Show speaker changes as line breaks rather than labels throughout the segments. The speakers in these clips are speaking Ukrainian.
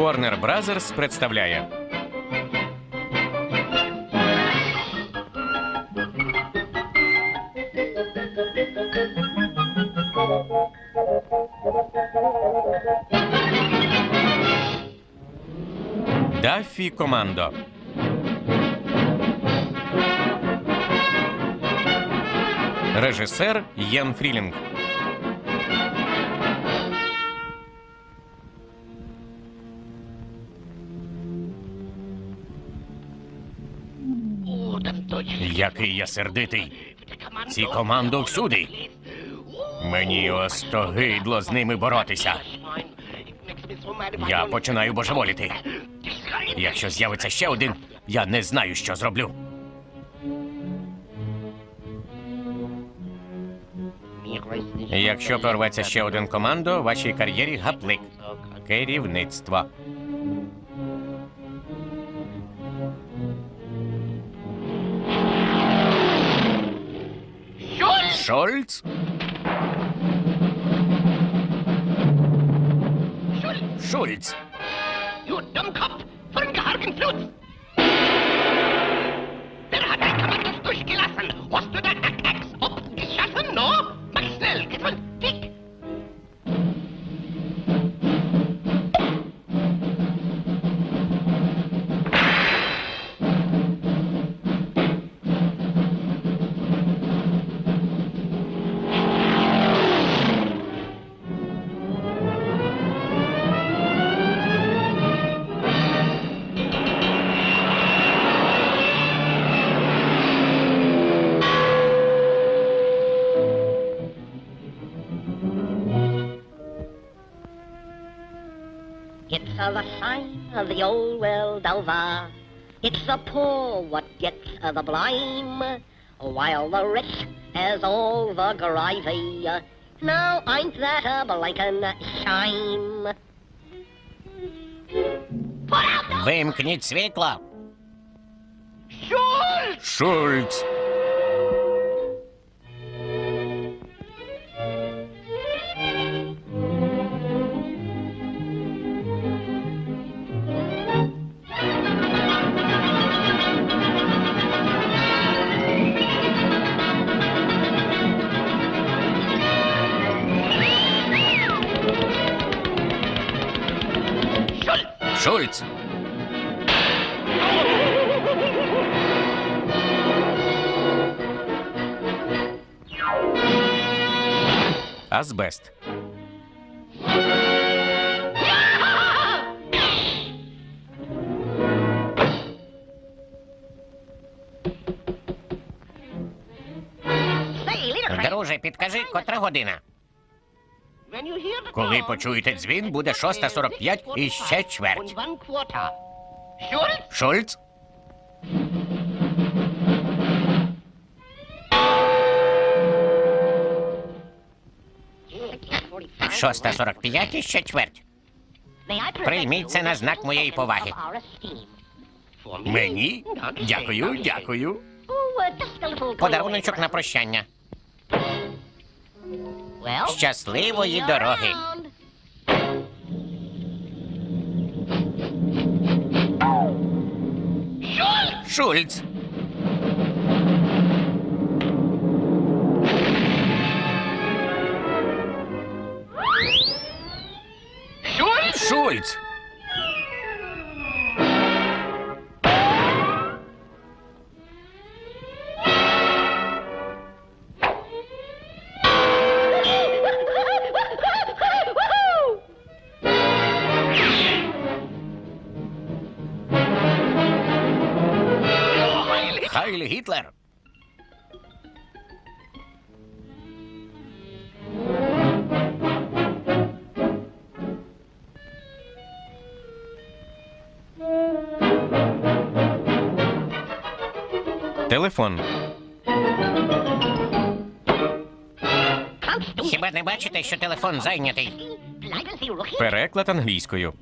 Warner Brothers представляє Даффі Командо. Режисер Єн Фрілінг. Який я сердитий. Ці командо всюди. Мені остогидло з ними боротися. Я починаю божеволіти. Якщо з'явиться ще один, я не знаю, що зроблю. Якщо прорветься ще один командо, вашій кар'єрі гаплик. Керівництво. Scholz? Schulz! Schulz!
Du Dummkopf! Ungehargen Flutz! Wer hat dein Kommandos durchgelassen? Hast du dein ob geschaffen? no? Mach schnell, gesund! dick!
It's a the sign of the old world over. It's the poor what gets a the blame, while the rich has all the gravy. Now ain't that a blinkin' shame? Put out the
Вимкніть світло.
Schulz!
Шульц. Азбест. Друже, підкажи, котра година. Коли почуєте дзвін, буде 6.45 і ще чверть. Шульц. Шоста сорок п'ять і ще чверть. Прийміть це на знак моєї поваги. Мені? Дякую, дякую.
Oh, uh,
Подаруночок на прощання. Щасливої дороги. Шульц.
Schulz!
Телефон. Хіба не бачите, що телефон зайнятий? Переклад англійською.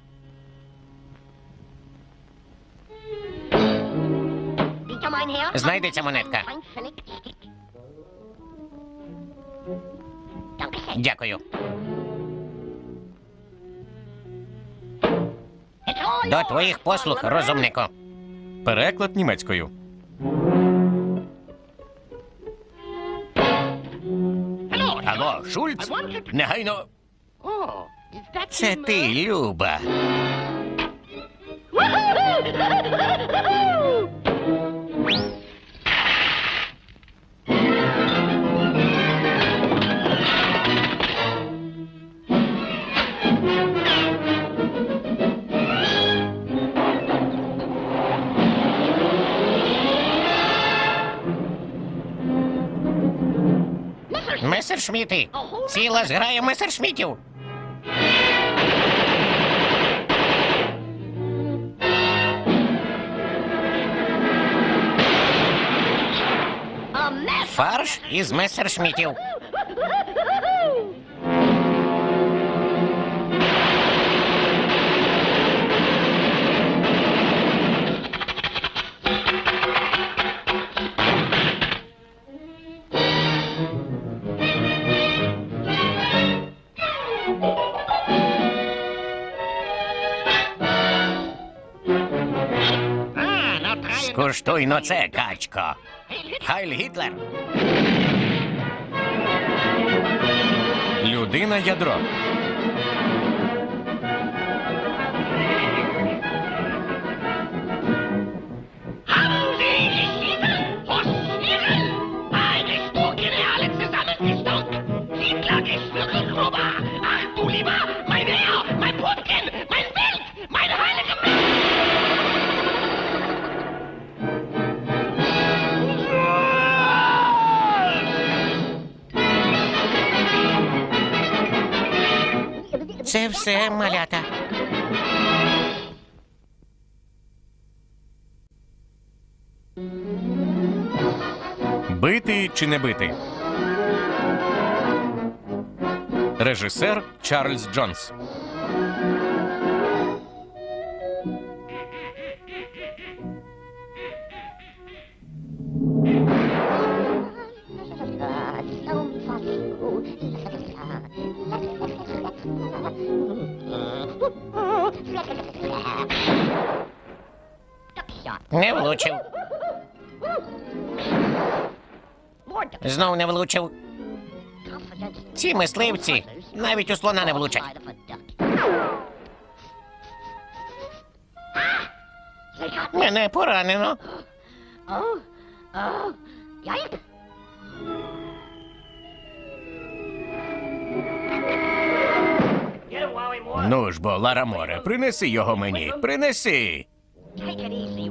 Знайдеться монетка. Дякую.
До твоїх послуг, розумнику. Переклад німецькою. Алло, Шульц? Негайно. Це ти, Люба. Месершміти. Ціла зграя месершмітів. Фарш із месершмітів.
It.
Це, качко. Хайль Гітлер. Людина ядро. Це все малята. Бити чи не бити? Режисер Чарльз Джонс. Не влучив. Знов не влучив. Ці мисливці навіть у слона не влучать. Мене поранено. Ну ж бо, Лараморе, принеси його мені. Принеси.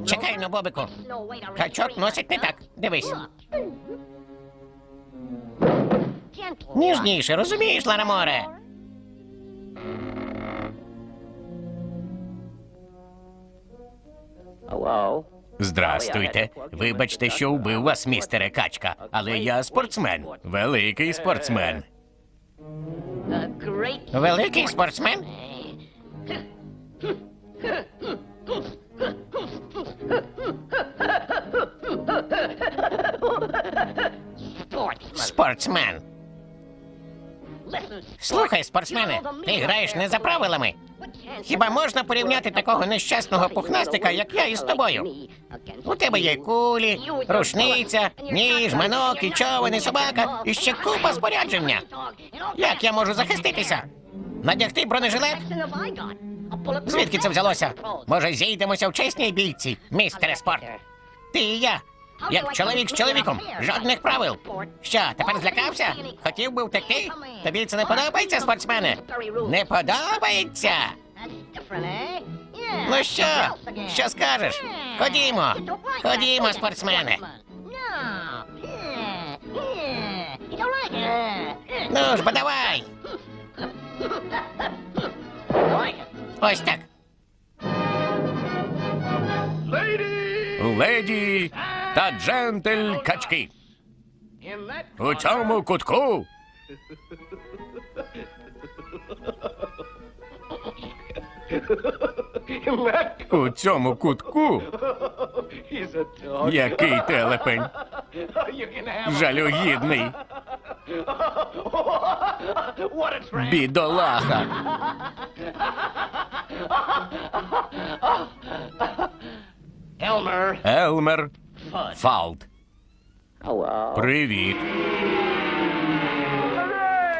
Чекай, ну, Бобику. Качок носить не так. Дивись. Ніжніше, розумієш, Лараморе? Здрастуйте. Вибачте, що вбив вас, містере Качка, але я спортсмен. Великий спортсмен. Великий спортсмен? Спортсмен. Слухай, спортсмене, ти граєш не за правилами. Хіба можна порівняти такого нещасного пухнастика, як я, із тобою? У тебе є кулі, рушниця, ніж, манок, і човен, і собака, і ще купа спорядження. Як я можу захиститися? Надягти бронежилет? Звідки це взялося? Може, зійдемося в чесній бійці, містере спорт? Ти і я. Як чоловік з чоловіком, жодних правил. Що, тепер злякався? Хотів би втекти? Тобі це не подобається, спортсмене? Не подобається? Ну що? Що скажеш? Ходімо. Ходімо, спортсмене. Ну ж, бо давай. Ось так. Леді та джентель качки. У цьому кутку У цьому кутку який телепень жалюгідний.
Бідолаха.
Elmer.
Елмер
Hello.
Привіт.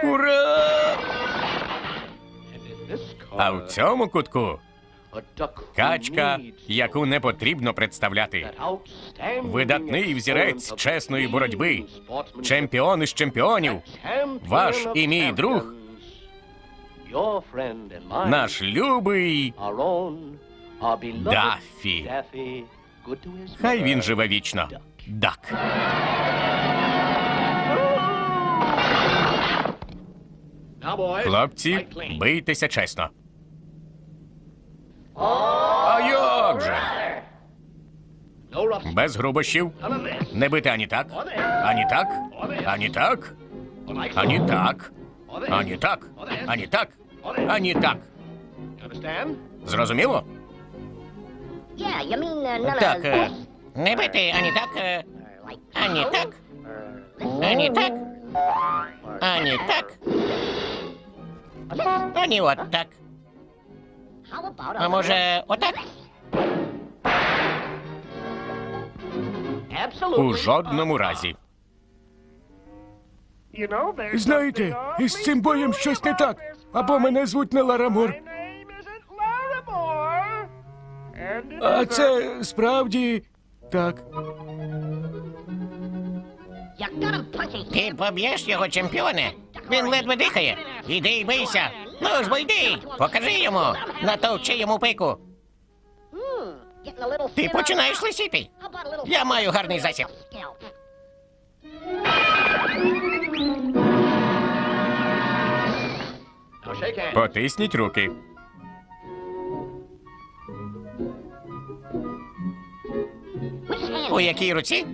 Ура! А в цьому кутку качка, яку не потрібно представляти. Видатний взірець чесної боротьби. Чемпіон із чемпіонів. Ваш і мій друг. Наш любий Даффі. Хай він живе вічно. Дак. Хлопці, бийтеся чесно. А як же? Без грубощів. Не бити ані так, ані так, ані так, ані так, ані так, ані так, ані так. Зрозуміло? Так,
of
е, не бити ані так, е, ані так, ані так, ані так, ані от так. А може, отак? У жодному разі.
Знаєте, із цим боєм щось не так. Або мене звуть не Ларамор. А це справді так.
Ти поб'єш його, чемпіоне? Він ледве дихає. Іди й бийся. Ну ж бо йди. Покажи йому. Натовчи йому пику. Ти починаєш лисіти. Я маю гарний засіб. Потисніть руки. У якій руці?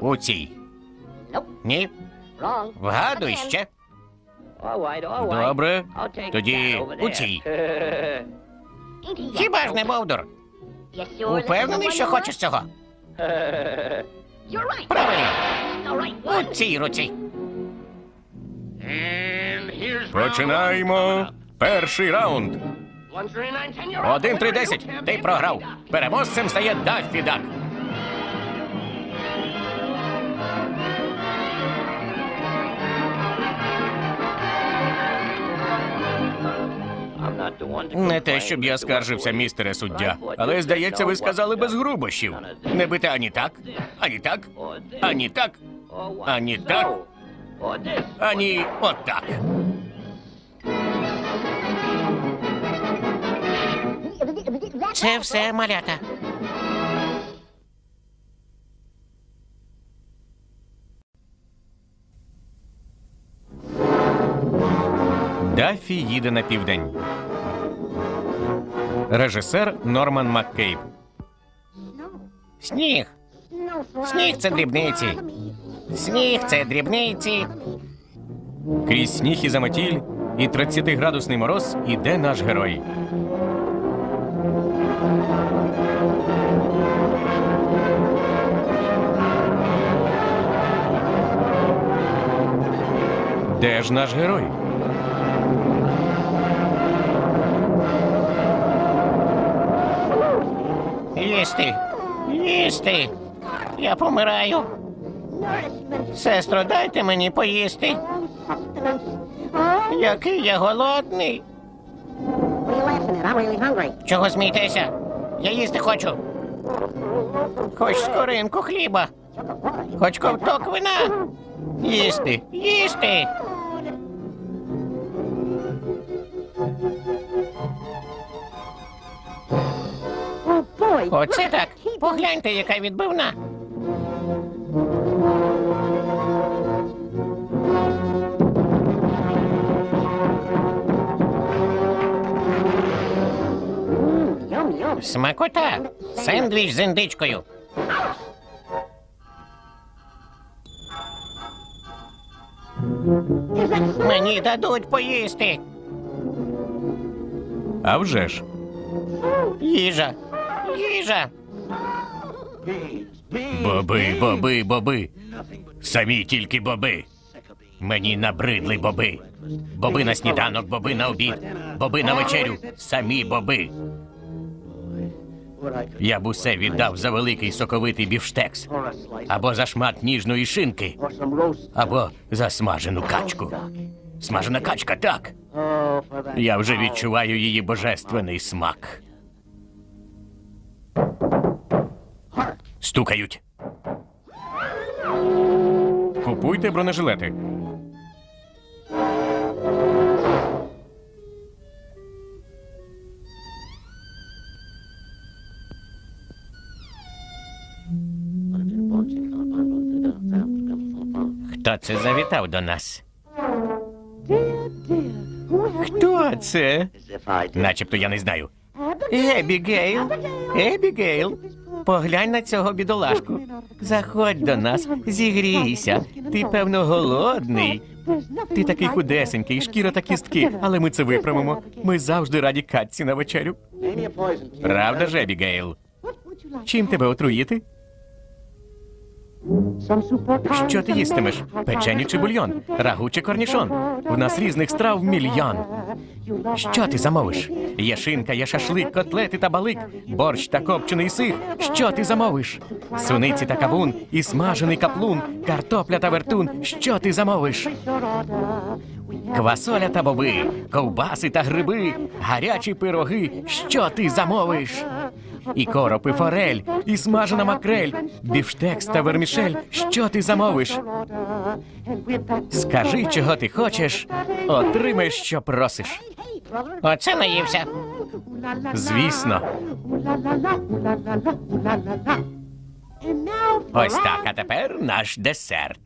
У цій. Ні. Вгадуй ще. Добре. Тоді у цій. Хіба ж не Бовдур? Упевнений, що хочеш цього? Правильно. У цій руці. Починаємо. Перший раунд. Один, три, десять. Ти програв. Переможцем стає Даффі Дак. Не те, щоб я скаржився, містере суддя, але здається, ви сказали без грубощів. Не бити ані так, ані так, ані так, ані так, ані отак. Це все малята. Даффі їде на південь. Режисер Норман Маккейб. Сніг. Сніг це дрібниці. Сніг це дрібниці. Крізь сніг і заметіль і 30-градусний мороз іде наш герой. Де ж наш герой? Їсти. Їсти. Я помираю. Сестро, дайте мені поїсти. Який я голодний.
I'm really hungry.
Чого смієтеся? Я їсти хочу. Хоч скоринку хліба, хоч ковток вина. Їсти, їсти. Оце так. Погляньте, яка відбивна. Смакота. Сендвіч з індичкою. Мені дадуть поїсти. А вже ж. Їжа. Їжа. Боби, боби, боби. Самі тільки боби. Мені набридли боби. Боби на сніданок, боби на обід, боби на вечерю. Самі боби. Я б усе віддав за великий соковитий бівштекс. Або за шмат ніжної шинки, або за смажену качку. Смажена качка, так. Я вже відчуваю її божественний смак. Стукають. Купуйте бронежилети. Це завітав до нас? Хто це? Начебто я не знаю. Ебігейл, Ебігейл, поглянь на цього бідолашку. Заходь до нас, зігрійся. Ти, певно, голодний. Ти такий худесенький, шкіра та кістки, але ми це виправимо. Ми завжди раді катці на вечерю. Правда ж, Ебігейл? Чим тебе отруїти? Що ти їстимеш? Печені чи бульйон? Рагу чи корнішон? У нас різних страв мільйон. Що ти замовиш? Є шинка, є шашлик, котлети та балик, борщ та копчений сир. Що ти замовиш? Суниці та кавун і смажений каплун, картопля та вертун. Що ти замовиш? Квасоля та боби, ковбаси та гриби, гарячі пироги. Що ти замовиш? І короб, і форель, і смажена макрель, бівштекс та вермішель. Що ти замовиш? Скажи, чого ти хочеш, отримаєш, що просиш. Оце наївся. Звісно. Ось так, а тепер наш десерт.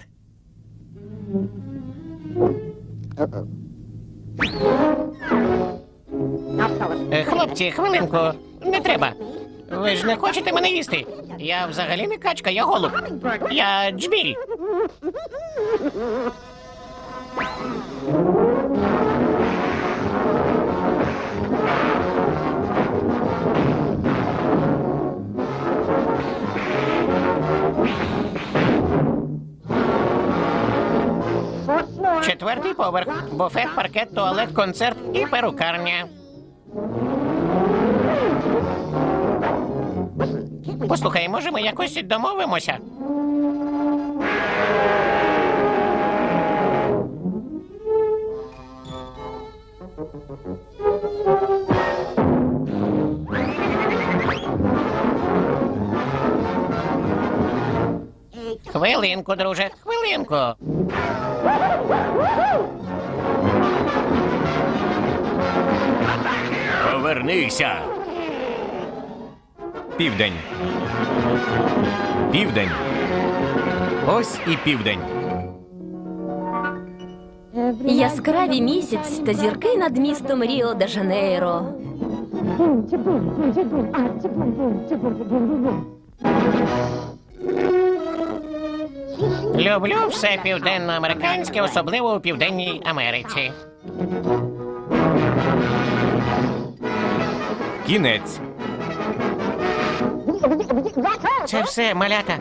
Е, Хлопці, хвилинку, не треба. Ви ж не хочете мене їсти. Я взагалі не качка, я голуб. Я джміль. Четвертий поверх. Буфет, паркет, туалет, концерт і перукарня. Послухай, може ми якось домовимося? Хвилинку, друже, хвилинку. Повернися. Південь. Південь. Ось і південь.
Яскраві місяць та зірки над містом Ріо де Жанейро.
Люблю все південноамериканське, особливо у Південній Америці. Кінець. Це все, малята.